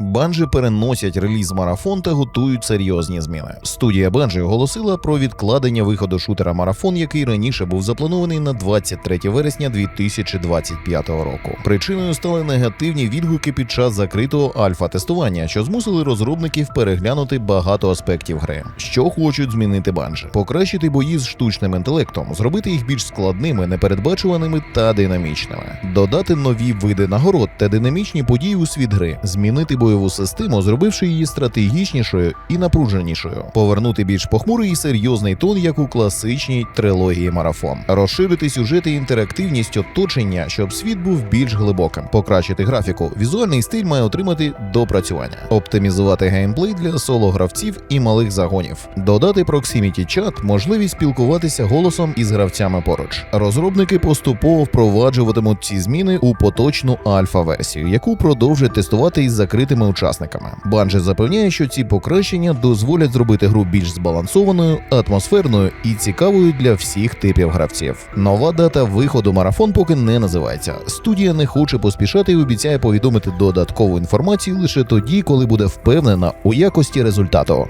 Банжі переносять реліз марафон та готують серйозні зміни. Студія Банжі оголосила про відкладення виходу шутера марафон, який раніше був запланований на 23 вересня 2025 року. Причиною стали негативні відгуки під час закритого альфа-тестування, що змусили розробників переглянути багато аспектів гри. Що хочуть змінити банжі? Покращити бої з штучним інтелектом, зробити їх більш складними, непередбачуваними та динамічними, додати нові види нагород та динамічні події у світ гри, змінити бойову систему, зробивши її стратегічнішою і напруженішою, повернути більш похмурий і серйозний тон, як у класичній трилогії марафон, розширити сюжет і інтерактивність оточення, щоб світ був більш глибоким, покращити графіку. Візуальний стиль має отримати допрацювання, оптимізувати геймплей для соло гравців і малих загонів, додати Proximity чат, можливість спілкуватися голосом із гравцями поруч. Розробники поступово впроваджуватимуть ці зміни у поточну альфа-версію, яку продовжать тестувати із закритими учасниками. Банже запевняє, що ці покращення дозволять зробити гру більш збалансованою, атмосферною і цікавою для всіх типів гравців. Нова дата виходу марафон поки не називається. Студія не хоче поспішати і обіцяє повідомити додаткову інформацію лише тоді, коли буде впевнена у якості результату.